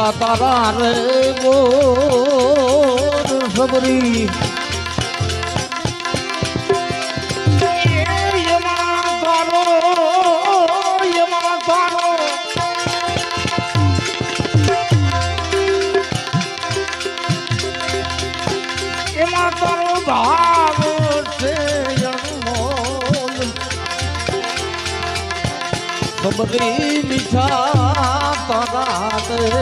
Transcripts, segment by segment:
મીઠા તારા રે ગોર સબરી ભાવ સબરી મીઠા ગોર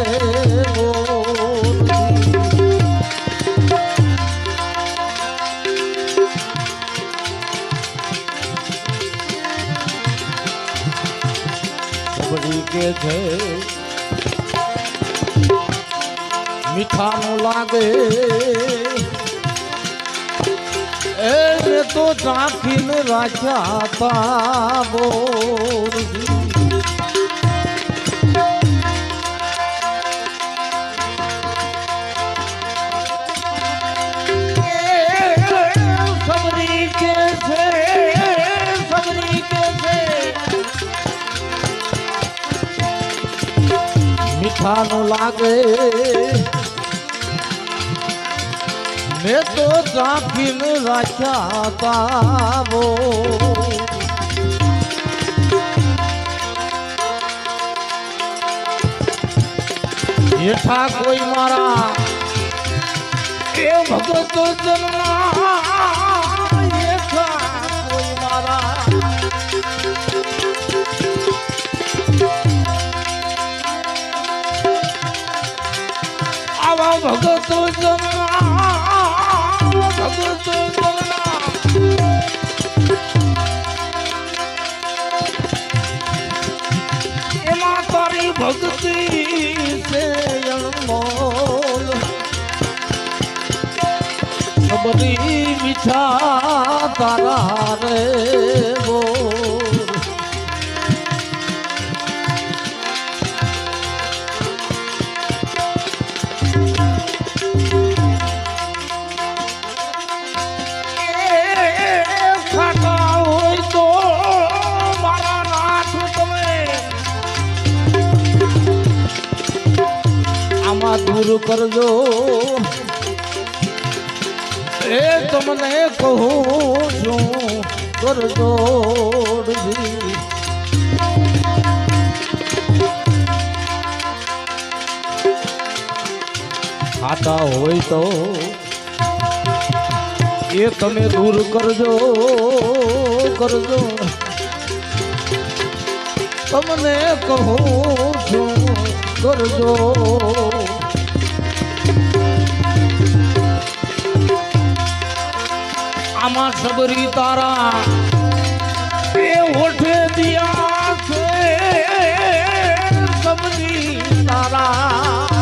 સબરી કે છે મીઠાનું લાગે. એને તો ચાખીને રાખ્યા તા બોરજી. મીઠાનું લાગે. મેં તો ચાખીને રાખ્યા તાવો હેઠા કોઈ મારા એ ભગત જન્મા ભક્તિ છે અણમોલ. સબરી મીઠા તારા રે દૂર કરજો. એ તમને કહું છું કરજો ખાતા હોય તો એ તમે દૂર કરજો કરજો. તમને કહું છું કરજો આમાં સબરી તારા. એ ઓઠે દિયા છે સબરી તારા.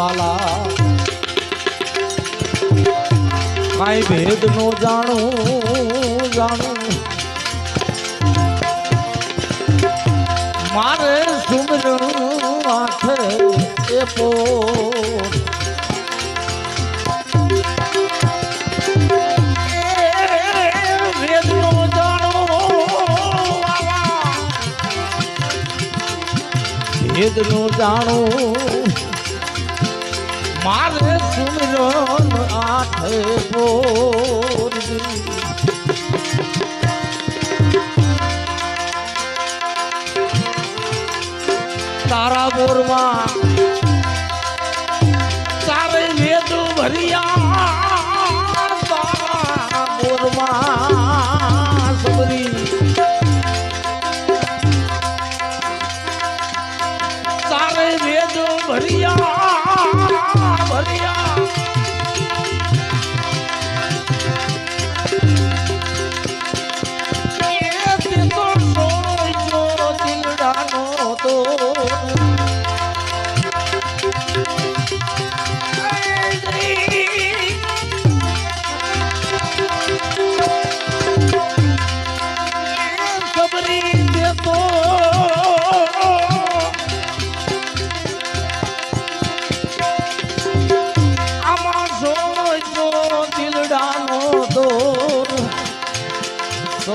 વાલા. કાંઈ ભેદ નો જાણું જાણું. મારે સુમરણ આઠ એ વાલા. ભેદનું જાણું. મારે સુમરન આઠ બોરજી તારા બોરમાં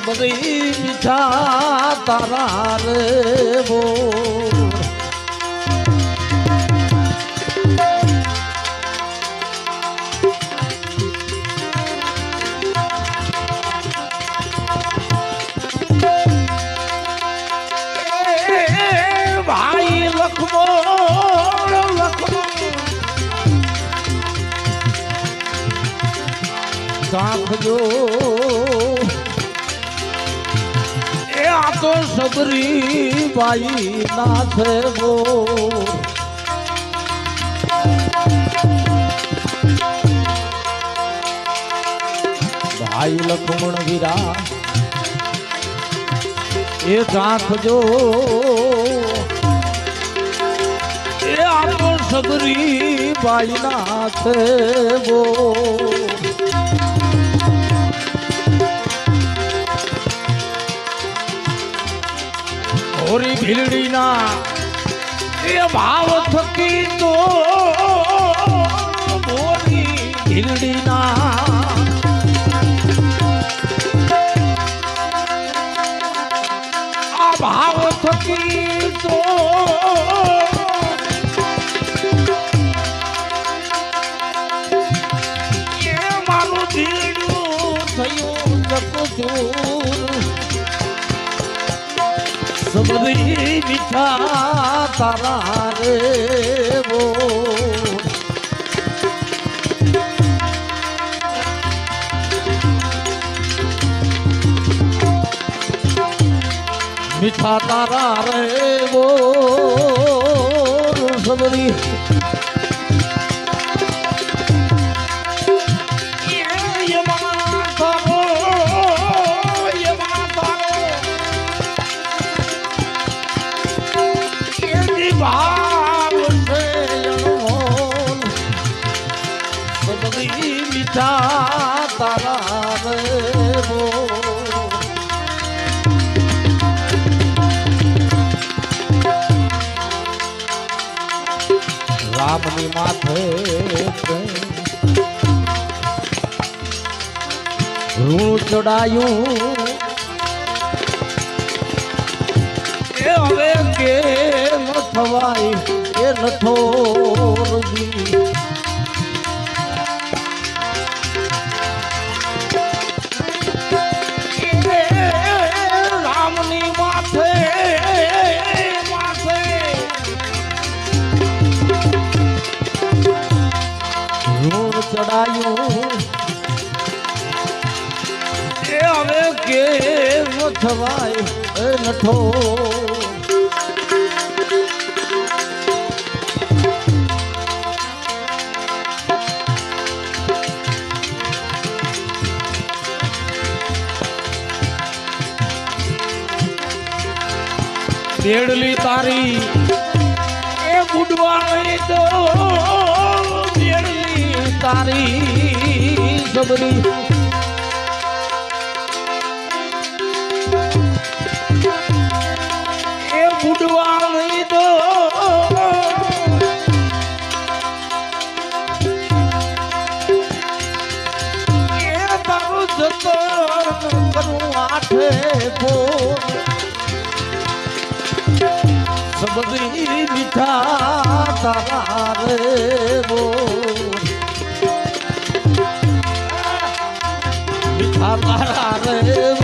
સબરી મીઠા તારા રે બોર એ તો સબરી બાઈ નાથ ગો ભાઈ લખમણ વીરા, એ રાખજો એ આપો સબરી બાઈ નાથ ગો હોરી ભીલડીના એ ભાવ થકી તો હોરી ભીલડીના આ ભાવ થકી તો મારું દીડું થયું ચકચૂર સબરી મીઠા તારા રે બોલ મીઠા તારા રે બોલ સબરી રામની માથે ઋણ ચડાયું. એ હવે કેમ થવાય? એ એ એ હવે કેમ થવાય એ નઠો. તેડલી તારી એ બુડવા નહીં તો તારી સબરી એ બુડવા નહીં તો એ તારું જતન કરું આઠે સબરી મીઠા તારા રે બોલ. મીઠા તારા રે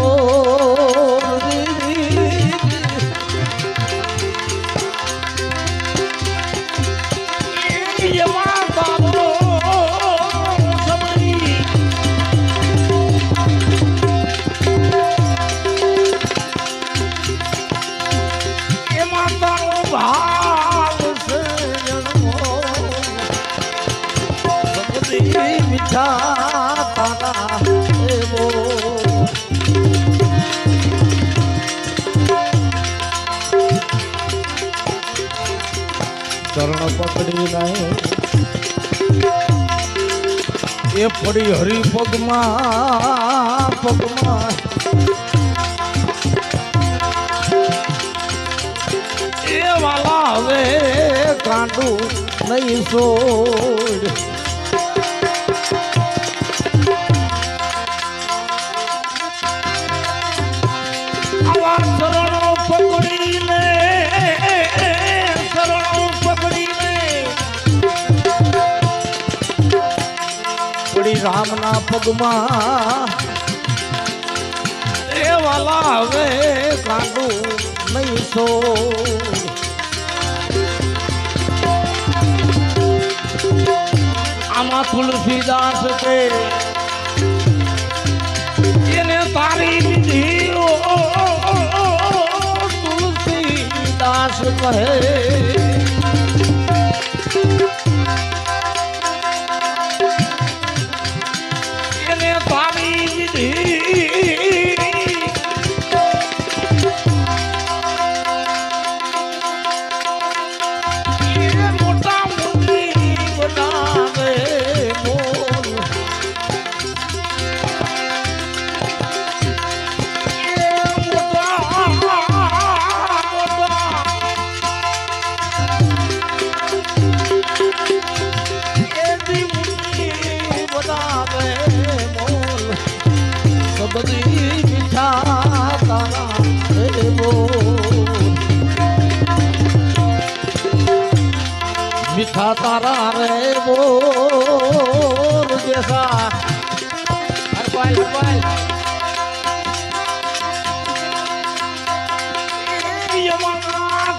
પકડી એ પડી હરી પગમાં. પગમાં એ વાલા હવે કાંડું નહીં છોડ રામના પગમાં એ વાલા હવે કાંડું નહીં સો આમાં તુલસીદાસ કે એને તારી દીધી તુલસીદાસ કહે એને મીઠા તારા રે બોલ જેસા. હરપાલ હરપાલ યમના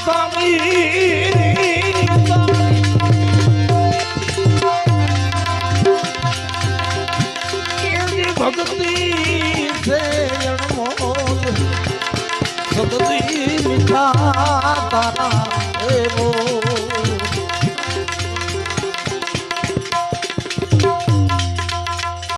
ભક્તિ છે અણમોલ. સબદી મીઠા તારા એવો